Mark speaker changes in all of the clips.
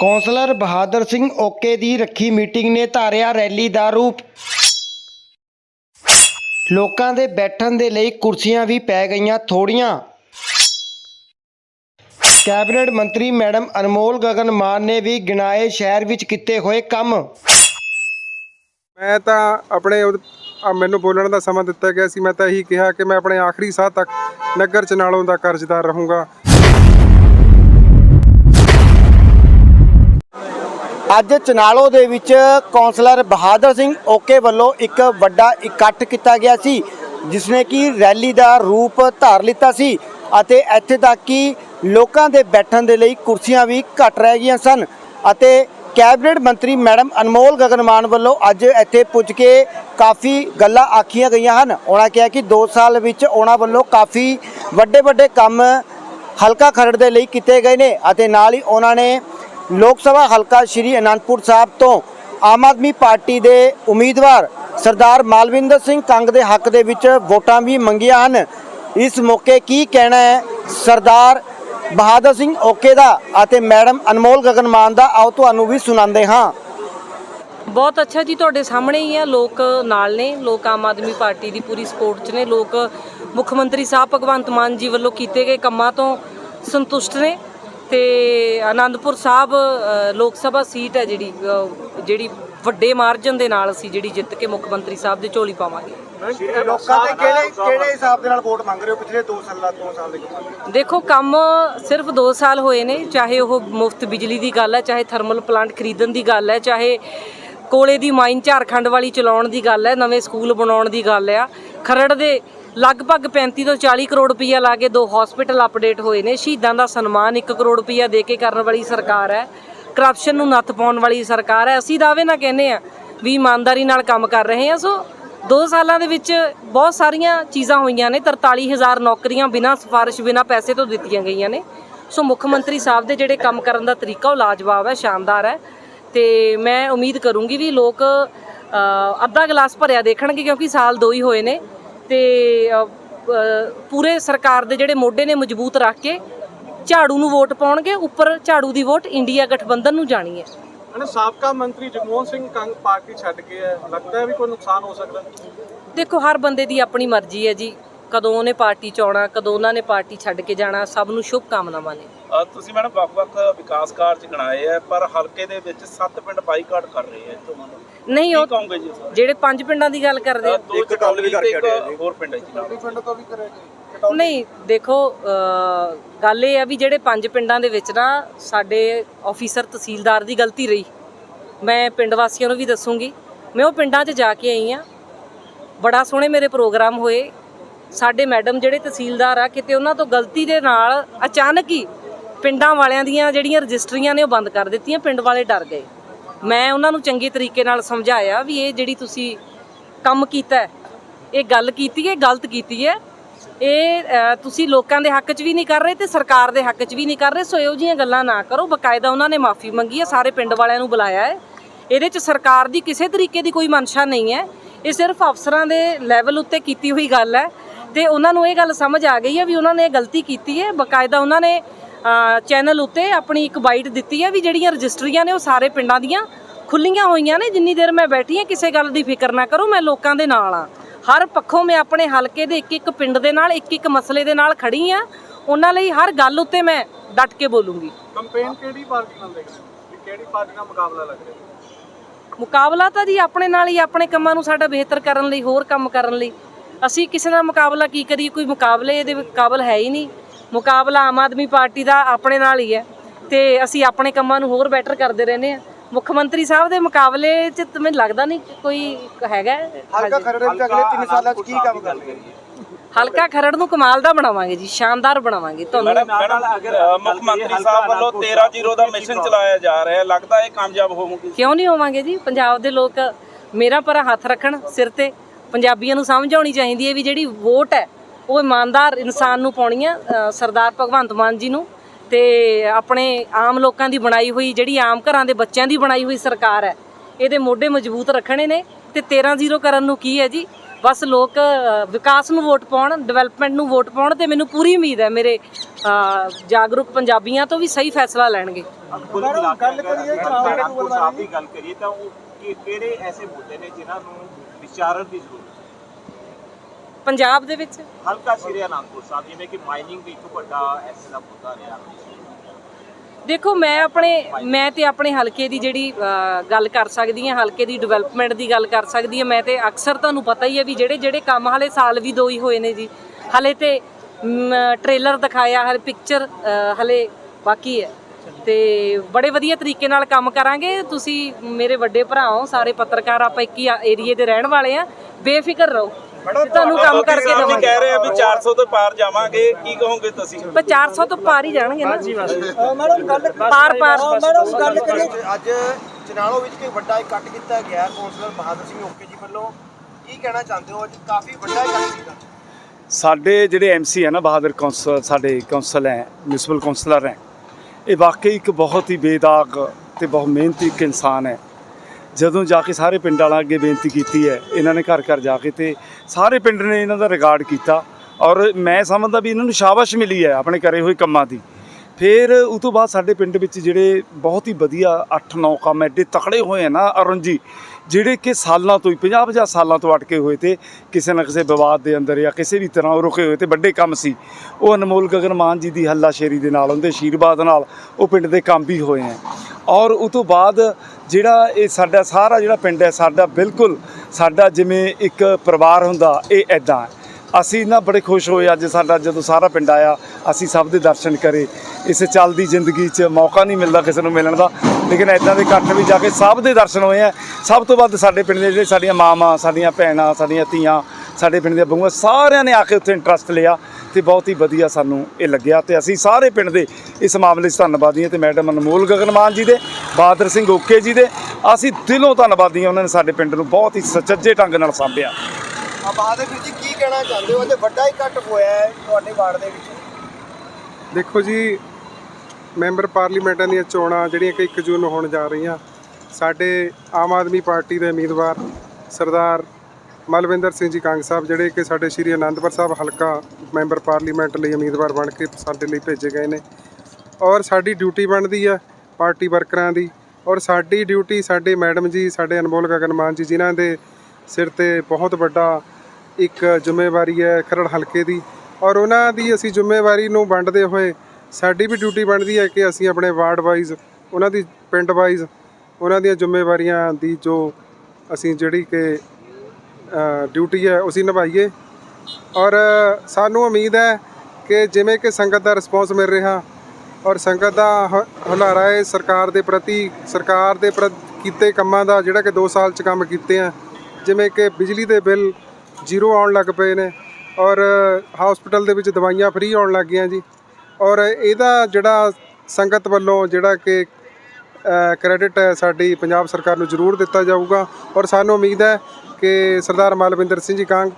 Speaker 1: Councillor Bahadur Singh okay ਦੀ ਰੱਖੀ meeting ਨੇ ਧਾਰਿਆ ਰੈਲੀ ਦਾ ਰੂਪ। ਲੋਕਾਂ ਦੇ ਬੈਠਣ ਦੇ ਲਈ ਕੁਰਸੀਆਂ ਵੀ ਪੈ ਗਈਆਂ ਥੋੜੀਆਂ ਕੈਬਨਿਟ ਮੰਤਰੀ ਮੈਡਮ ਅਨਮੋਲ ਗਗਨ ਮਾਨ ਨੇ ਵੀ ਗਿਣਾਏ ਸ਼ਹਿਰ ਵਿੱਚ ਕੀਤੇ ਹੋਏ ਕੰਮ।
Speaker 2: ਮੈਂ ਤਾਂ ਆਪਣੇ ਆ ਮੈਨੂੰ ਬੋਲਣ ਦਾ ਸਮਾਂ ਦਿੱਤਾ ਗਿਆ ਸੀ। ਮੈਂ ਤਾਂ ਇਹੀ ਕਿਹਾ ਕਿ ਮੈਂ ਆਪਣੇ ਆਖਰੀ ਸਾਹ ਤੱਕ ਨਗਰ ਚਨਾਲੋਂ ਦਾ ਕਰਜ਼ਦਾਰ ਰਹੂੰਗਾ।
Speaker 1: ਅੱਜ ਚਨਾਲੋ ਦੇ ਵਿੱਚ ਕੌਂਸਲਰ ਬਹਾਦਰ ਸਿੰਘ ਓਕੇ ਵੱਲੋਂ ਇੱਕ ਵੱਡਾ ਇਕੱਠ ਕੀਤਾ ਗਿਆ ਸੀ ਜਿਸ ਨੇ ਕਿ ਰੈਲੀ ਦਾ ਰੂਪ ਧਾਰ ਲਿੱਤਾ ਸੀ ਅਤੇ ਇੱਥੇ ਤੱਕ ਕਿ ਲੋਕਾਂ ਦੇ ਬੈਠਣ ਦੇ ਲਈ ਕੁਰਸੀਆਂ ਵੀ ਘੱਟ ਰਹਿ ਗਈਆਂ ਸਨ ਅਤੇ ਕੈਬਨਿਟ ਮੰਤਰੀ ਮੈਡਮ ਅਨਮੋਲ ਗਗਨਮਾਨ ਵੱਲੋਂ ਅੱਜ ਇੱਥੇ ਪੁੱਜ ਕੇ ਕਾਫੀ ਗੱਲਾਂ ਆਖੀਆਂ ਗਈਆਂ ਹਨ। ਉਹਨਾਂ ਕਿਹਾ ਕਿ 2 ਸਾਲ ਵਿੱਚ ਉਹਨਾਂ ਵੱਲੋਂ ਕਾਫੀ ਵੱਡੇ ਵੱਡੇ ਕੰਮ ਹਲਕਾ ਖਰੜ ਦੇ ਲਈ ਕੀਤੇ ਗਏ ਨੇ ਅਤੇ ਨਾਲ ਹੀ ਉਹਨਾਂ ਨੇ ਲੋਕ ਸਭਾ ਹਲਕਾ ਸ਼੍ਰੀ ਅਨੰਦਪੁਰ ਸਾਹਿਬ ਤੋਂ ਆਮ ਆਦਮੀ ਪਾਰਟੀ ਦੇ ਉਮੀਦਵਾਰ ਸਰਦਾਰ ਮਾਲਵਿੰਦਰ ਸਿੰਘ ਕੰਗ ਦੇ ਹੱਕ ਦੇ ਵਿੱਚ ਵੋਟਾਂ ਵੀ ਮੰਗੀਆਂ ਹਨ। ਇਸ ਮੌਕੇ ਕੀ ਕਹਿਣਾ ਹੈ? ਸਰਦਾਰ ਬਹਾਦਰ ਸਿੰਘ ਓਕੇ ਦਾ ਅਤੇ ਮੈਡਮ ਅਨਮੋਲ ਗਗਨ ਮਾਨ ਦਾ, ਆਓ ਤੁਹਾਨੂੰ ਵੀ ਸੁਣਾਉਂਦੇ ਹਾਂ।
Speaker 3: ਬਹੁਤ ਅੱਛਾ ਜੀ, ਤੁਹਾਡੇ ਸਾਹਮਣੇ ਹੀ ਆ। ਲੋਕ ਨਾਲ ਨੇ, ਲੋਕ ਆਮ ਆਦਮੀ ਪਾਰਟੀ ਦੀ ਪੂਰੀ ਸਪੋਰਟ 'ਚ ਨੇ। ਲੋਕ ਮੁੱਖ ਮੰਤਰੀ ਸਾਹਿਬ ਭਗਵੰਤ ਮਾਨ ਜੀ ਵੱਲੋਂ ਕੀਤੇ ਗਏ ਕੰਮਾਂ ਤੋਂ ਸੰਤੁਸ਼ਟ ਨੇ। ਤੇ ਆਨੰਦਪੁਰ ਸਾਹਿਬ ਲੋਕ ਸਭਾ ਸੀਟ ਹੈ ਜਿਹੜੀ ਜਿਹੜੀ ਵੱਡੇ ਮਾਰਜਨ ਦੇ ਨਾਲ ਅਸੀਂ ਜਿਹੜੀ ਜਿੱਤ ਕੇ ਮੁੱਖ ਮੰਤਰੀ ਸਾਹਿਬ ਦੇ ਝੋਲੀ ਪਾਵਾਂਗੇ।
Speaker 1: ਲੋਕਾਂ ਦੇ ਕਿਹੜੇ ਕਿਹੜੇ ਹਿਸਾਬ ਦੇ ਨਾਲ ਵੋਟ ਮੰਗ ਰਹੇ ਹੋ ਪਿਛਲੇ 2 ਸਾਲਾਂ 2 ਸਾਲ ਦੇ
Speaker 3: ਦੇਖੋ ਕੰਮ ਸਿਰਫ 2 ਸਾਲ ਹੋਏ ਨੇ ਚਾਹੇ ਉਹ ਮੁਫਤ ਬਿਜਲੀ ਦੀ ਗੱਲ ਹੈ ਚਾਹੇ ਥਰਮਲ ਪਲਾਂਟ ਖਰੀਦਣ ਦੀ ਗੱਲ ਹੈ ਚਾਹੇ ਕੋਲੇ ਦੀ ਮਾਈਨ ਝਾਰਖੰਡ ਵਾਲੀ ਚਲਾਉਣ ਦੀ ਗੱਲ ਹੈ ਨਵੇਂ ਸਕੂਲ ਬਣਾਉਣ ਦੀ ਗੱਲ ਆ। ਖਰੜ ਦੇ ਲਗਭਗ 35 ਤੋਂ 40 ਕਰੋੜ ਰੁਪਈਆ ਲਾ ਕੇ ਦੋ ਹਸਪੀਟਲ ਅਪਡੇਟ ਹੋਏ ਨੇ। ਸ਼ਹੀਦਾਂ ਦਾ ਸਨਮਾਨ 1 ਕਰੋੜ ਰੁਪਈਆ ਦੇ ਕੇ ਕਰਨ ਵਾਲੀ ਸਰਕਾਰ ਹੈ। ਕਰਪਸ਼ਨ ਨੂੰ ਨੱਥ ਪਾਉਣ ਵਾਲੀ ਸਰਕਾਰ ਹੈ। ਅਸੀਂ ਦਾਅਵੇ ਨਾਲ ਕਹਿੰਦੇ ਆ ਵੀ ਇਮਾਨਦਾਰੀ ਨਾਲ ਕੰਮ ਕਰ ਰਹੇ ਆ ਸੋ 2 ਸਾਲਾਂ ਦੇ ਵਿੱਚ ਬਹੁਤ ਸਾਰੀਆਂ ਚੀਜ਼ਾਂ ਹੋਈਆਂ ਨੇ। 43000 ਨੌਕਰੀਆਂ ਬਿਨਾਂ ਸਿਫਾਰਿਸ਼, ਬਿਨਾਂ ਪੈਸੇ ਤੋਂ ਦਿੱਤੀਆਂ ਗਈਆਂ ਨੇ। ਸੋ ਮੁੱਖ ਮੰਤਰੀ ਸਾਹਿਬ ਦੇ ਜਿਹੜੇ ਕੰਮ ਕਰਨ ਦਾ ਤਰੀਕਾ ਉਹ ਲਾਜਵਾਬ ਹੈ, ਸ਼ਾਨਦਾਰ ਹੈ। ਤੇ ਮੈਂ ਉਮੀਦ ਕਰੂੰਗੀ ਵੀ ਲੋਕ ਅੱਧਾ ਗਲਾਸ ਭਰਿਆ ਦੇਖਣਗੇ ਕਿਉਂਕਿ ਸਾਲ ਦੋ ਹੀ ਹੋਏ ਨੇ। ਤੇ ਪੂਰੇ ਸਰਕਾਰ ਦੇ ਜਿਹੜੇ ਮੋਢੇ ਨੇ ਮਜ਼ਬੂਤ ਰੱਖ ਕੇ ਝਾੜੂ ਨੂੰ ਵੋਟ ਪਾਉਣਗੇ ਉੱਪਰ ਝਾੜੂ ਦੀ ਵੋਟ ਇੰਡੀਆ ਗਠਬੰਧਨ ਨੂੰ ਜਾਣੀ ਹੈ।
Speaker 4: ਅਨੇ ਸਾਬਕਾ ਮੰਤਰੀ ਜਗਮੋਹਨ ਸਿੰਘ ਕੰਗ ਪਾਰਟੀ ਛੱਡ ਕੇ ਹੈ। ਲੱਗਦਾ ਹੈ ਵੀ ਕੋਈ ਨੁਕਸਾਨ ਹੋ ਸਕਦਾ?
Speaker 3: ਦੇਖੋ ਹਰ ਬੰਦੇ ਦੀ ਆਪਣੀ ਮਰਜ਼ੀ ਹੈ ਜੀ। ਕਦੋਂ ਉਹਨੇ ਪਾਰਟੀ ਚ ਆਉਣਾ ਕਦੋਂ ਉਹਨਾਂ ਨੇ ਪਾਰਟੀ ਛੱਡ ਕੇ ਜਾਣਾ ਸਭ ਨੂੰ ਸ਼ੁਭ ਕਾਮਨਾਵਾਂ ਨੇ।
Speaker 5: ਅ, ਤੁਸੀਂ ਮੈਡਮ ਵੱਖ-ਵੱਖ ਵਿਕਾਸ ਕਾਰਜ ਗਿਣਾਏ ਆ ਪਰ ਹਲਕੇ ਦੇ ਵਿੱਚ ਸੱਤ ਪਿੰਡ ਬਾਈਕਾਟ ਕਰ ਰਹੇ ਆ ਤੋਂ
Speaker 3: ਨਹੀਂ
Speaker 5: ਕੀ
Speaker 3: ਉਹ
Speaker 5: ਕਹੋਗੇ ਜੀ
Speaker 3: ਜਿਹੜੇ ਪੰਜ ਪਿੰਡਾਂ ਦੀ ਗੱਲ ਕਰਦੇ ਆ।
Speaker 5: ਇੱਕ ਹੋਰ ਪਿੰਡ ਹੈ ਜੀ ਨਾਲ।
Speaker 2: ਪਿੰਡ ਤੋਂ ਵੀ ਕਰੇ
Speaker 3: ਨਹੀਂ ਦੇਖੋ ਅ, ਗੱਲ ਇਹ ਆ ਵੀ ਜਿਹੜੇ ਪੰਜ ਪਿੰਡਾਂ ਦੇ ਵਿੱਚ ਨਾ ਸਾਡੇ ਆਫੀਸਰ ਤਹਿਸੀਲਦਾਰ ਦੀ ਗਲਤੀ ਰਹੀ। ਮੈਂ ਪਿੰਡ ਵਾਸੀਆਂ ਨੂੰ ਵੀ ਦੱਸੂਗੀ। ਮੈਂ ਉਹ ਪਿੰਡਾਂ 'ਚ ਜਾ ਕੇ ਆਈ ਆ। ਬੜਾ ਸੋਹਣੇ ਮੇਰੇ ਪ੍ਰੋਗਰਾਮ ਹੋਏ। ਸਾਡੇ ਮੈਡਮ ਜਿਹੜੇ ਤਹਿਸੀਲਦਾਰ ਆ, ਕਿਤੇ ਉਹਨਾਂ ਤੋਂ ਗਲਤੀ ਦੇ ਨਾਲ ਅਚਾਨਕ ਹੀ ਪਿੰਡਾਂ ਵਾਲਿਆਂ ਦੀਆਂ ਜਿਹੜੀਆਂ ਰਜਿਸਟਰੀਆਂ ਨੇ ਉਹ ਬੰਦ ਕਰ ਦਿੱਤੀਆਂ, ਪਿੰਡ ਵਾਲੇ ਡਰ ਗਏ। ਮੈਂ ਉਹਨਾਂ ਨੂੰ ਚੰਗੇ ਤਰੀਕੇ ਨਾਲ ਸਮਝਾਇਆ ਵੀ ਇਹ ਜਿਹੜੀ ਤੁਸੀਂ ਕੰਮ ਕੀਤਾ ਇਹ ਗੱਲ ਕੀਤੀ ਹੈ, ਗਲਤ ਕੀਤੀ ਹੈ। ਇਹ ਤੁਸੀਂ ਲੋਕਾਂ ਦੇ ਹੱਕ 'ਚ ਵੀ ਨਹੀਂ ਕਰ ਰਹੇ ਤੇ ਸਰਕਾਰ ਦੇ ਹੱਕ 'ਚ ਵੀ ਨਹੀਂ ਕਰ ਰਹੇ, ਸੋ ਇਹੋ ਜਿਹੀਆਂ ਗੱਲਾਂ ਨਾ ਕਰੋ। ਬਕਾਇਦਾ ਉਹਨਾਂ ਨੇ ਮਾਫੀ ਮੰਗੀ ਹੈ, ਸਾਰੇ ਪਿੰਡ ਵਾਲਿਆਂ ਨੂੰ ਬੁਲਾਇਆ ਹੈ। ਇਹਦੇ 'ਚ ਸਰਕਾਰ ਦੀ ਕਿਸੇ ਤਰੀਕੇ ਦੀ ਕੋਈ ਮਨਸ਼ਾ ਨਹੀਂ ਹੈ। ਇਹ ਸਿਰਫ ਅਫਸਰਾਂ ਦੇ ਲੈਵਲ ਉੱਤੇ ਕੀਤੀ ਹੋਈ ਗੱਲ ਹੈ। ਤੇ ਉਹਨਾਂ ਨੂੰ ਇਹ ਗੱਲ ਸਮਝ ਆ ਗਈ ਹੈ ਵੀ ਉਹਨਾਂ ਨੇ ਇਹ ਗਲਤੀ ਕੀਤੀ ਹੈ। ਬਕਾਇਦਾ ਉਹਨਾਂ ਨੇ ਚੈਨਲ ਉੱਤੇ ਆਪਣੀ ਇੱਕ ਬਾਈਟ ਦਿੱਤੀ ਹੈ ਵੀ ਜਿਹੜੀਆਂ ਰਜਿਸਟਰੀਆਂ ਨੇ ਉਹ ਸਾਰੇ ਪਿੰਡਾਂ ਦੀਆਂ ਖੁੱਲੀਆਂ ਹੋਈਆਂ ਨੇ। ਜਿੰਨੀ ਦੇਰ ਮੈਂ ਬੈਠੀ ਹਾਂ ਕਿਸੇ ਗੱਲ ਦੀ ਫਿਕਰ ਨਾ ਕਰੋ ਮੈਂ ਲੋਕਾਂ ਦੇ ਨਾਲ ਆ ਹਰ ਪੱਖੋਂ ਮੈਂ ਆਪਣੇ ਹਲਕੇ ਦੇ ਇੱਕ ਇੱਕ ਪਿੰਡ ਦੇ ਨਾਲ ਇੱਕ ਇੱਕ ਮਸਲੇ ਦੇ ਨਾਲ ਖੜੀ ਆ ਉਹਨਾਂ ਲਈ ਹਰ ਗੱਲ ਉੱਤੇ ਮੈਂ ਡਟ ਕੇ ਬੋਲੂੰਗੀ।
Speaker 4: ਕੰਪੇਨ ਕਿਹੜੀ ਪਾਰਟੀ ਨਾਲ ਦੇਖਦੇ ਹੋ? ਵੀ ਕਿਹੜੀ ਪਾਰਟੀ ਨਾਲ ਮੁਕਾਬਲਾ ਲੱਗ ਰਿਹਾ?
Speaker 3: ਮੁਕਾਬਲਾ ਤਾਂ ਜੀ ਆਪਣੇ ਨਾਲ ਹੀ ਆਪਣੇ ਕੰਮਾਂ ਨੂੰ ਸਾਡਾ ਬਿਹਤਰ ਕਰਨ ਲਈ ਹੋਰ ਕੰਮ ਕਰਨ ਲਈ। ਅਸੀਂ ਕਿਸੇ ਨਾਲ ਮੁਕਾਬਲਾ ਕੀ ਕਰੀਏ? ਕੋਈ ਮੁਕਾਬਲੇ ਦੇ ਕਾਬਲ ਹੈ ਹੀ ਨਹੀਂ। ਮੁਕਾਬਲਾ ਆਮ ਆਦਮੀ ਪਾਰਟੀ ਦਾ ਆਪਣੇ ਨਾਲ ਹੀ ਹੈ ਤੇ ਅਸੀਂ ਆਪਣੇ ਕੰਮਾਂ ਨੂੰ ਹੋਰ ਬੈਟਰ ਕਰਦੇ ਰਹਿੰਦੇ ਆ ਮੁੱਖ ਮੰਤਰੀ ਸਾਹਿਬ ਦੇ ਮੁਕਾਬਲੇ 'ਚ ਮੈਨੂੰ ਲੱਗਦਾ ਨਹੀਂ ਕਿ ਕੋਈ ਹੈਗਾ।
Speaker 1: ਹਲਕਾ ਖਰੜੇ ਵਿੱਚ ਅਗਲੇ 3 ਸਾਲਾਂ 'ਚ ਕੀ ਕੰਮ ਕਰਨਗੇ?
Speaker 3: ਹਲਕਾ ਖਰੜ ਨੂੰ ਕਮਾਲ ਦਾ ਬਣਾਵਾਂਗੇ ਜੀ ਸ਼ਾਨਦਾਰ ਬਣਾਵਾਂਗੇ ਤੁਹਾਨੂੰ।
Speaker 5: ਮੈਡਮ ਮੁੱਖ ਮੰਤਰੀ ਸਾਹਿਬ ਵੱਲੋਂ 13-0 ਦਾ ਮਿਸ਼ਨ ਚਲਾਇਆ ਜਾ ਰਿਹਾ ਹੈ ਲੱਗਦਾ ਇਹ ਕਾਮਯਾਬ ਹੋਵੋਗੇ?
Speaker 3: ਕਿਉਂ ਨਹੀਂ ਹੋਵਾਂਗੇ ਜੀ? ਪੰਜਾਬ ਦੇ ਲੋਕ ਮੇਰਾ ਪਰ ਹੱਥ ਰੱਖਣ ਸਿਰ ਤੇ ਪੰਜਾਬੀਆਂ ਨੂੰ ਸਮਝ ਆਉਣੀ ਚਾਹੀਦੀ ਹੈ ਵੀ ਜਿਹੜੀ ਵੋਟ ਹੈ ਉਹ ਇਮਾਨਦਾਰ ਇਨਸਾਨ ਨੂੰ ਪਾਉਣੀ ਆ ਸਰਦਾਰ ਭਗਵੰਤ ਮਾਨ ਜੀ ਨੂੰ ਤੇ ਆਪਣੇ ਆਮ ਲੋਕਾਂ ਦੀ ਬਣਾਈ ਹੋਈ ਜਿਹੜੀ ਆਮ ਘਰਾਂ ਦੇ ਬੱਚਿਆਂ ਦੀ ਬਣਾਈ ਹੋਈ ਸਰਕਾਰ ਹੈ ਇਹਦੇ ਮੋਢੇ ਮਜ਼ਬੂਤ ਰੱਖਣੇ ਨੇ ਤੇ 13-0 ਕਰਨ ਨੂੰ ਕੀ ਹੈ ਜੀ? ਬਸ ਲੋਕ ਵਿਕਾਸ ਨੂੰ ਵੋਟ ਪਾਉਣ ਡਿਵੈਲਪਮੈਂਟ ਨੂੰ ਵੋਟ ਪਾਉਣ ਤੇ ਮੈਨੂੰ ਪੂਰੀ ਉਮੀਦ ਹੈ ਮੇਰੇ ਜਾਗਰੂਕ ਪੰਜਾਬੀਆਂ ਤੋਂ ਵੀ ਸਹੀ ਫੈਸਲਾ ਲੈਣਗੇ।
Speaker 6: ਗੱਲ ਕਰੀਏ ਚਨਾਵ ਸਾਹਿਬ ਦੀ ਗੱਲ ਕਰੀਏ ਤਾਂ ਉਹ ਕਿ- ਕਿਹੜੇ ਐਸੇ ਮੁੱਦੇ ਨੇ ਜਿਨ੍ਹਾਂ ਨੂੰ ਵਿਚਾਰਨ ਦੀ ਜ਼ਰੂਰਤ ਹੈ।
Speaker 3: ਪੰਜਾਬ ਦੇ ਵਿੱਚ?
Speaker 6: ਹਲਕਾ ਸ਼੍ਰੀ ਅਨੰਦਪੁਰ ਸਾਹਿਬ ਜਿਵੇਂ ਕਿ ਮਾਈਨਿੰਗ ਇੱਕ ਵੱਡਾ ਐਸੇ ਦਾ ਮੁੱਦਾ ਰਿਹਾ।
Speaker 3: ਦੇਖੋ ਮੈਂ ਆਪਣੇ ਮੈਂ ਤੇ ਆਪਣੇ ਹਲਕੇ ਦੀ ਜਿਹੜੀ ਅ, ਗੱਲ ਕਰ ਸਕਦੀ ਹਾਂ ਹਲਕੇ ਦੀ ਡਿਵੈਲਪਮੈਂਟ ਦੀ ਗੱਲ ਕਰ ਸਕਦੀ ਹਾਂ ਮੈਂ ਤੇ ਅਕਸਰ ਤੁਹਾਨੂੰ ਪਤਾ ਹੀ ਹੈ ਵੀ ਜਿਹੜੇ ਜਿਹੜੇ ਕੰਮ ਹਲੇ ਸਾਲ ਵੀ ਦੋ ਹੀ ਹੋਏ ਨੇ ਜੀ। ਹਲੇ ਤੇ ਮ, ਟ੍ਰੇਲਰ ਦਿਖਾਇਆ ਹਲੇ ਪਿਕਚਰ ਹਲੇ ਬਾਕੀ ਹੈ। ਤੇ ਬੜੇ ਵਧੀਆ ਤਰੀਕੇ ਨਾਲ ਕੰਮ ਕਰਾਂਗੇ। ਤੁਸੀਂ ਮੇਰੇ ਵੱਡੇ ਭਰਾ ਹੋ ਸਾਰੇ ਪੱਤਰਕਾਰ ਆਪਾਂ ਇੱਕ ਹੀ ਏਰੀਏ ਦੇ ਰਹਿਣ ਵਾਲੇ ਆ। ਬੇਫਿਕਰ ਰਹੋ। ਤੁਹਾਨੂੰ ਕੰਮ ਕਰਕੇ ਦੇਵਾਂਗੇ।
Speaker 5: ਕਹਿ ਰਹੇ ਆ ਵੀ 400 ਤੋਂ ਪਾਰ ਜਾਵਾਂਗੇ। ਕੀ ਕਹੋਗੇ ਤੁਸੀਂ?
Speaker 3: ਪਰ 400 ਤੋਂ ਪਾਰ ਹੀ ਜਾਣਗੇ ਨਾ। ਜੀ ਬਸ। ਪਾਰ ਪਾਰ।
Speaker 1: ਗੱਲ ਕਰੀਏ। ਅੱਜ ਚਨਾਲੋ ਵਿੱਚ ਕੋਈ ਵੱਡਾ ਇਕੱਠ ਕੀਤਾ ਗਿਆ ਕੌਂਸਲਰ ਬਹਾਦਰ ਸਿੰਘ ਓਕੇ ਜੀ ਵੱਲੋਂ। ਕੀ ਕਹਿਣਾ ਚਾਹੁੰਦੇ ਹੋ? ਅੱਜ ਕਾਫੀ ਵੱਡਾ ਇਕੱਠ ਸੀਗਾ
Speaker 7: ਸਾਡੇ ਜਿਹੜੇ ਐਮਸੀ ਹੈ ਨਾ ਬਹਾਦਰ ਕੌਂਸਲ ਸਾਡੇ ਕੌਂਸਲ ਹੈ ਮਿਊਨਿਸਪਲ ਕੌਂਸਲਰ ਹੈ। ਇਹ ਵਾਕਈ ਇੱਕ ਬਹੁਤ ਹੀ ਬੇਦਾਗ ਤੇ ਬਹੁਤ ਮਿਹਨਤੀ ਇੱਕ ਇਨਸਾਨ ਹੈ। ਜਦੋਂ ਜਾ ਕੇ ਸਾਰੇ ਪਿੰਡ ਵਾਲਾ ਅੱਗੇ ਬੇਨਤੀ ਕੀਤੀ ਹੈ, ਇਹਨਾਂ ਨੇ ਘਰ ਘਰ ਜਾ ਕੇ ਤੇ ਸਾਰੇ ਪਿੰਡ ਨੇ ਇਹਨਾਂ ਦਾ ਰਿਕਾਰਡ ਕੀਤਾ ਔਰ ਮੈਂ ਸਮਝਦਾ ਵੀ ਇਹਨਾਂ ਨੂੰ ਸ਼ਾਬਾਸ਼ ਮਿਲੀ ਹੈ ਆਪਣੇ ਕਰੇ ਹੋਏ ਕੰਮਾਂ ਦੀ। ਫਿਰ ਉਸ ਤੋਂ ਬਾਅਦ ਸਾਡੇ ਪਿੰਡ ਵਿੱਚ ਜਿਹੜੇ ਬਹੁਤ ਹੀ ਵਧੀਆ 8-9 ਕੰਮ ਐਡੇ ਤਕੜੇ ਹੋਏ ਆ ਨਾ ਅਰੁਣ ਜੀ ਜਿਹੜੇ ਕਿ ਸਾਲਾਂ ਤੋਂ ਹੀ 50-50 ਸਾਲਾਂ ਤੋਂ ਅਟਕੇ ਹੋਏ ਤੇ ਕਿਸੇ ਨਾ ਕਿਸੇ ਵਿਵਾਦ ਦੇ ਅੰਦਰ ਜਾਂ ਕਿਸੇ ਵੀ ਤਰ੍ਹਾਂ ਉਹ ਰੁਕੇ ਹੋਏ ਤੇ ਵੱਡੇ ਕੰਮ ਸੀ। ਉਹ ਅਨਮੋਲ ਗਗਨ ਮਾਨ ਜੀ ਦੀ ਹੱਲਾਸ਼ੇਰੀ ਦੇ ਨਾਲ, ਉਹਦੇ ਆਸ਼ੀਰਵਾਦ ਨਾਲ ਉਹ ਪਿੰਡ ਦੇ ਕੰਮ ਵੀ ਹੋਏ ਆ ਔਰ ਉਸ ਤੋਂ ਬਾਅਦ ਜਿਹੜਾ ਇਹ ਸਾਡਾ ਸਾਰਾ ਜਿਹੜਾ ਪਿੰਡ ਹੈ, ਸਾਡਾ ਬਿਲਕੁਲ ਸਾਡਾ ਜਿਵੇਂ ਇੱਕ ਪਰਿਵਾਰ ਹੁੰਦਾ, ਇਹ ਐਦਾਂ ਹੈ। ਅਸੀਂ ਨਾ ਬੜੇ ਖੁਸ਼ ਹੋਏ ਅੱਜ ਸਾਡਾ ਜਦੋਂ ਸਾਰਾ ਪਿੰਡ ਆਇਆ, ਅਸੀਂ ਸਭ ਦੇ ਦਰਸ਼ਨ ਕਰੇ। ਇਸ ਚੱਲਦੀ ਜ਼ਿੰਦਗੀ 'ਚ ਮੌਕਾ ਨਹੀਂ ਮਿਲਦਾ ਕਿਸੇ ਨੂੰ ਮਿਲਣ ਦਾ। ਲੇਕਿਨ ਐਦਾਂ ਦੇ ਇਕੱਠ ਵੀ ਜਾ ਕੇ ਸਭ ਦੇ ਦਰਸ਼ਨ ਹੋਏ ਆ। ਸਭ ਤੋਂ ਵੱਧ ਸਾਡੇ ਪਿੰਡ ਦੇ ਜਿਹੜੇ ਸਾਡੀਆਂ ਮਾਵਾਂ ਸਾਡੀਆਂ ਭੈਣਾਂ ਸਾਡੀਆਂ ਧੀਆਂ ਸਾਡੇ ਪਿੰਡ ਦੀਆਂ ਬਹੂਆਂ ਸਾਰਿਆਂ ਨੇ ਆ ਕੇ ਉੱਥੇ ਇੰਟਰਸਟ ਲਿਆ ਤੇ ਬਹੁਤ ਹੀ ਵਧੀਆ ਸਾਨੂੰ ਇਹ ਲੱਗਿਆ ਤੇ ਅਸੀਂ ਸਾਰੇ ਪਿੰਡ ਦੇ ਇਸ ਮਾਮਲੇ 'ਚ ਧੰਨਵਾਦੀ ਹਾਂ ਤੇ ਮੈਡਮ ਅਨਮੋਲ ਗਗਨਮਾਨ ਜੀ ਦੇ ਬਹਾਦਰ ਸਿੰਘ ਓਕੇ ਜੀ ਦੇ ਅਸੀਂ ਦਿਲੋਂ ਧੰਨਵਾਦੀ ਹਾਂ ਉਹਨਾਂ ਨੇ ਸਾਡੇ ਪਿੰਡ ਨੂੰ ਬਹੁਤ ਹੀ ਸੁਚੱਜੇ ਢੰਗ ਨਾਲ ਸਾਂਭਿਆ।
Speaker 1: ਵੀਰ ਜੀ ਕੀ ਕਹਿਣਾ ਚਾਹੁੰਦੇ ਹੋ? ਅੱਜ ਵੱਡਾ ਇਕੱਠ ਹੋਇਆ ਹੈ ਤੁਹਾਡੇ ਵਾਰਡ ਦੇ ਵਿੱਚ।
Speaker 2: ਦੇਖੋ ਜੀ ਮੈਂਬਰ ਪਾਰਲੀਮੈਂਟਾਂ ਦੀਆਂ ਚੋਣਾਂ ਜਿਹੜੀਆਂ ਕਿ 1 ਜੂਨ ਨੂੰ ਹੋਣ ਜਾ ਰਹੀਆਂ, ਸਾਡੇ ਆਮ ਆਦਮੀ ਪਾਰਟੀ ਦੇ ਉਮੀਦਵਾਰ ਸਰਦਾਰ ਮਲਵਿੰਦਰ ਸਿੰਘ ਜੀ ਕੰਗ ਸਾਹਿਬ, ਜਿਹੜੇ ਕਿ ਸਾਡੇ ਸ਼੍ਰੀ ਅਨੰਦਪੁਰ ਸਾਹਿਬ ਹਲਕਾ ਮੈਂਬਰ ਪਾਰਲੀਮੈਂਟ ਲਈ ਉਮੀਦਵਾਰ ਬਣ ਕੇ ਸਾਡੇ ਲਈ ਭੇਜੇ ਗਏ ਨੇ। ਔਰ ਸਾਡੀ ਡਿਊਟੀ ਬਣਦੀ ਹੈ ਪਾਰਟੀ ਵਰਕਰਾਂ ਦੀ। ਔਰ ਸਾਡੀ ਡਿਊਟੀ ਸਾਡੇ ਮੈਡਮ ਜੀ, ਸਾਡੇ ਅਨਮੋਲ ਗਗਨਮਾਨ ਜੀ, ਜਿਨ੍ਹਾਂ ਦੇ ਸਿਰ ਤੇ ਬਹੁਤ ਵੱਡਾ ਇੱਕ ਜ਼ਿੰਮੇਵਾਰੀ ਹੈ ਖਰੜ ਹਲਕੇ ਦੀ। ਔਰ ਉਹਨਾਂ ਦੀ ਅਸੀਂ ਜ਼ਿੰਮੇਵਾਰੀ ਨੂੰ ਵੰਡਦੇ ਹੋਏ ਸਾਡੀ ਵੀ ਡਿਊਟੀ ਬਣਦੀ ਹੈ ਕਿ ਅਸੀਂ ਆਪਣੇ ਵਾਰਡ ਵਾਈਜ਼, ਉਹਨਾਂ ਦੀ ਪਿੰਡ ਵਾਈਜ਼, ਉਹਨਾਂ ਦੀਆਂ ਜ਼ਿੰਮੇਵਾਰੀਆਂ ਦੀ ਜੋ ਅਸੀਂ ਜਿਹੜੀ ਕਿ ਡਿਊਟੀ ਹੈ ਉਸੇ ਨਿਭਾਈਏ। ਔਰ ਸਾਨੂੰ ਉਮੀਦ ਹੈ ਕਿ ਜਿਵੇਂ ਕਿ ਸੰਗਤ ਦਾ ਰਿਸਪੌਂਸ ਮਿਲ ਰਿਹਾ ਔਰ ਸੰਗਤ ਦਾ ਹ- ਹੁਲਾਰਾ ਹੈ ਸਰਕਾਰ ਦੇ ਪ੍ਰਤੀ, ਸਰਕਾਰ ਦੇ ਪ੍ਰਤੀ, ਕੀਤੇ ਕੰਮਾਂ ਦਾ ਜਿਹੜਾ ਕਿ 2 ਸਾਲ ਚ ਕੰਮ ਕੀਤੇ ਆ, ਜਿਵੇਂ ਕਿ ਬਿਜਲੀ ਦੇ ਬਿੱਲ ਜ਼ੀਰੋ ਆਉਣ ਲੱਗ ਪਏ ਨੇ ਔਰ ਹਸਪੀਟਲ ਦੇ ਵਿੱਚ ਦਵਾਈਆਂ ਫ੍ਰੀ ਆਉਣ ਲੱਗ ਗਈਆਂ ਜੀ। ਔਰ ਇਹਦਾ ਜਿਹੜਾ ਸੰਗਤ ਵੱਲੋਂ ਜਿਹੜਾ ਕਿ ਕ੍ਰੈਡਿਟ ਹੈ ਸਾਡੀ ਪੰਜਾਬ ਸਰਕਾਰ ਨੂੰ ਜ਼ਰੂਰ ਦਿੱਤਾ ਜਾਊਗਾ ਔਰ ਸਾਨੂੰ ਉਮੀਦ ਹੈ ਕਿ ਸਰਦਾਰ ਮਾਲਵਿੰਦਰ ਸਿੰਘ ਜੀ ਕਾਂਗ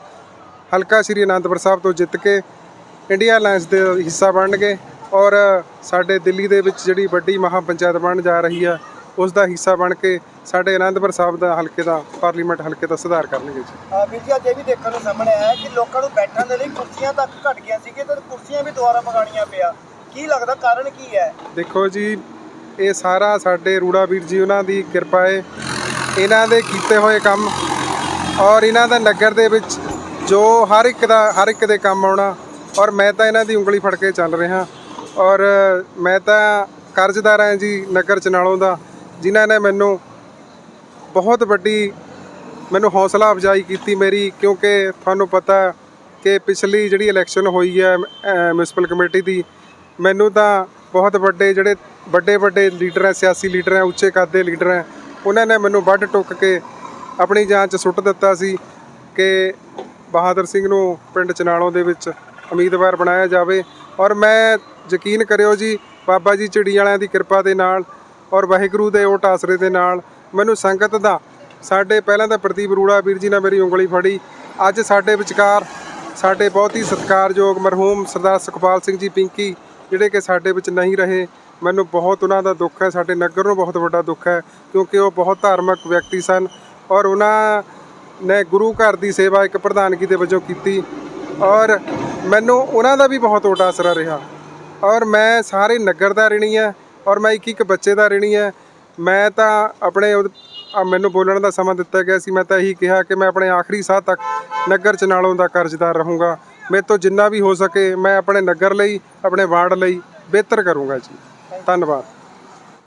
Speaker 2: ਹਲਕਾ ਸ਼੍ਰੀ ਅਨੰਦਪੁਰ ਸਾਹਿਬ ਤੋਂ ਜਿੱਤ ਕੇ ਇੰਡੀਆ ਅਲਾਈਅੰਸ ਦੇ ਹਿੱਸਾ ਬਣਨਗੇ ਔਰ ਸਾਡੇ ਦਿੱਲੀ ਦੇ ਵਿੱਚ ਜਿਹੜੀ ਵੱਡੀ ਮਹਾ ਪੰਚਾਇਤ ਬਣਨ ਜਾ ਰਹੀ ਹੈ ਉਸ ਦਾ ਹਿੱਸਾ ਬਣ ਕੇ ਸਾਡੇ ਅਨੰਦਪੁਰ ਸਾਹਿਬ ਦਾ ਹਲਕੇ ਦਾ ਪਾਰਲੀਮੈਂਟ ਹਲਕੇ ਦਾ ਸੁਧਾਰ ਕਰਨਗੇ ਜੀ।
Speaker 1: ਆ ਵੀਰ ਜੀ ਅੱਜ ਇਹ ਵੀ ਦੇਖਣ ਨੂੰ ਸਾਹਮਣੇ ਆਇਆ ਕਿ ਲੋਕਾਂ ਨੂੰ ਬੈਠਣ ਦੇ ਲਈ ਕੁਰਸੀਆਂ ਤੱਕ ਘਟ ਗਈਆਂ ਸੀਗੇ ਤੇ ਕੁਰਸੀਆਂ ਵੀ ਦੁਬਾਰਾ ਪਗਾਣੀਆਂ ਪਿਆ। ਕੀ ਲੱਗਦਾ ਕਾਰਨ ਕੀ ਹੈ?
Speaker 2: ਦੇਖੋ ਜੀ ਇਹ ਸਾਰਾ ਸਾਡੇ ਰੂੜਾ ਵੀਰ ਜੀ ਉਹਨਾਂ ਦੀ ਕਿਰਪਾ ਹੈ ਇਹਨਾਂ ਦੇ ਕੀਤੇ ਹੋਏ ਕੰਮ ਔਰ ਇਹਨਾਂ ਦਾ ਨਗਰ ਦੇ ਵਿੱਚ ਜੋ ਹਰ ਇੱਕ ਦਾ ਹਰ ਇੱਕ ਦੇ ਕੰਮ ਆਉਣਾ ਔਰ ਮੈਂ ਤਾਂ ਇਹਨਾਂ ਦੀ ਉਂਗਲੀ ਫੜ ਕੇ ਚੱਲ ਰਿਹਾ। ਔਰ ਮੈਂ ਤਾਂ ਕਰਜ਼ਦਾਰ ਹਾਂ ਜੀ ਨਗਰ ਚਨਾਲੋਂ ਦਾ। ਜਿਨ੍ਹਾਂ ਨੇ ਮੈਨੂੰ ਬਹੁਤ ਵੱਡੀ ਮੈਨੂੰ ਹੌਸਲਾ ਅਫਜ਼ਾਈ ਕੀਤੀ ਮੇਰੀ, ਕਿਉਂਕਿ ਤੁਹਾਨੂੰ ਪਤਾ ਕਿ ਪਿਛਲੀ ਜਿਹੜੀ ਇਲੈਕਸ਼ਨ ਹੋਈ ਹੈ ਮਿਊਨਿਸਪਲ ਕਮੇਟੀ ਦੀ, ਮੈਨੂੰ ਤਾਂ ਬਹੁਤ ਵੱਡੇ ਜਿਹੜੇ ਵੱਡੇ ਵੱਡੇ ਲੀਡਰ ਹੈ, ਸਿਆਸੀ ਲੀਡਰ ਹੈ, ਉੱਚੇ ਕੱਦ ਦੇ ਲੀਡਰ ਹੈ, ਉਹਨਾਂ ਨੇ ਮੈਨੂੰ ਵੱਢ ਟੁੱਕ ਕੇ ਆਪਣੀ ਜਾਨ 'ਚ ਸੁੱਟ ਦਿੱਤਾ ਸੀ ਕਿ ਬਹਾਦਰ ਸਿੰਘ ਨੂੰ ਪਿੰਡ ਚਨਾਲੋਂ ਦੇ ਵਿੱਚ ਉਮੀਦਵਾਰ ਬਣਾਇਆ ਜਾਵੇ। ਔਰ ਮੈਂ ਯਕੀਨ ਕਰਿਓ ਜੀ, ਬਾਬਾ ਜੀ ਚਿੜੀ ਵਾਲਿਆਂ ਦੀ ਕਿਰਪਾ ਦੇ ਨਾਲ ਔਰ ਵਾਹਿਗੁਰੂ ਦੇ ਓਟ ਆਸਰੇ ਦੇ ਨਾਲ ਮੈਨੂੰ ਸੰਗਤ ਦਾ, ਸਾਡੇ ਪਹਿਲਾਂ ਤਾਂ ਪ੍ਰਦੀਪ ਰੂੜਾ ਵੀਰ ਜੀ ਨੇ ਮੇਰੀ ਉਂਗਲੀ ਫੜੀ। ਅੱਜ ਸਾਡੇ ਵਿਚਕਾਰ, ਸਾਡੇ ਬਹੁਤ ਹੀ ਸਤਿਕਾਰਯੋਗ ਮਰਹੂਮ ਸਰਦਾਰ ਸੁਖਪਾਲ ਸਿੰਘ ਜੀ ਪਿੰਕੀ, ਜਿਹੜੇ ਕਿ ਸਾਡੇ ਵਿੱਚ ਨਹੀਂ ਰਹੇ, ਮੈਨੂੰ ਬਹੁਤ ਉਹਨਾਂ ਦਾ ਦੁੱਖ ਹੈ, ਸਾਡੇ ਨਗਰ ਨੂੰ ਬਹੁਤ ਵੱਡਾ ਦੁੱਖ ਹੈ, ਕਿਉਂਕਿ ਉਹ ਬਹੁਤ ਧਾਰਮਿਕ ਵਿਅਕਤੀ ਸਨ ਔਰ ਉਹਨਾਂ ਨੇ ਗੁਰੂ ਘਰ ਦੀ ਸੇਵਾ ਇੱਕ ਪ੍ਰਧਾਨਗੀ ਦੇ ਵਜੋਂ ਕੀਤੀ ਔਰ ਮੈਨੂੰ ਉਹਨਾਂ ਦਾ ਵੀ ਬਹੁਤ ਓਟ ਆਸਰਾ ਰਿਹਾ ਔਰ ਮੈਂ ਸਾਰੇ ਨਗਰ ਦਾ ਰਿਣੀ ਹੈ। ਔਰ ਮੈਂ ਇੱਕ ਇੱਕ ਬੱਚੇ ਦਾ ਰਿਣੀ ਹੈ। ਮੈਂ ਤਾਂ ਆਪਣੇ ਉਹਦ- ਆ ਮੈਨੂੰ ਬੋਲਣ ਦਾ ਸਮਾਂ ਦਿੱਤਾ ਗਿਆ ਸੀ। ਮੈਂ ਤਾਂ ਇਹੀ ਕਿਹਾ ਕਿ ਮੈਂ ਆਪਣੇ ਆਖਰੀ ਸਾਹ ਤੱਕ ਨਗਰ ਚਨਾਲੋਂ ਦਾ ਕਰਜ਼ਦਾਰ ਰਹੂੰਗਾ। ਮੇਰੇ ਤੋਂ ਜਿੰਨਾ ਵੀ ਹੋ ਸਕੇ ਮੈਂ ਆਪਣੇ ਨਗਰ ਲਈ, ਆਪਣੇ ਵਾਰਡ ਲਈ ਬਿਹਤਰ ਕਰੂੰਗਾ ਜੀ। ਧੰਨਵਾਦ।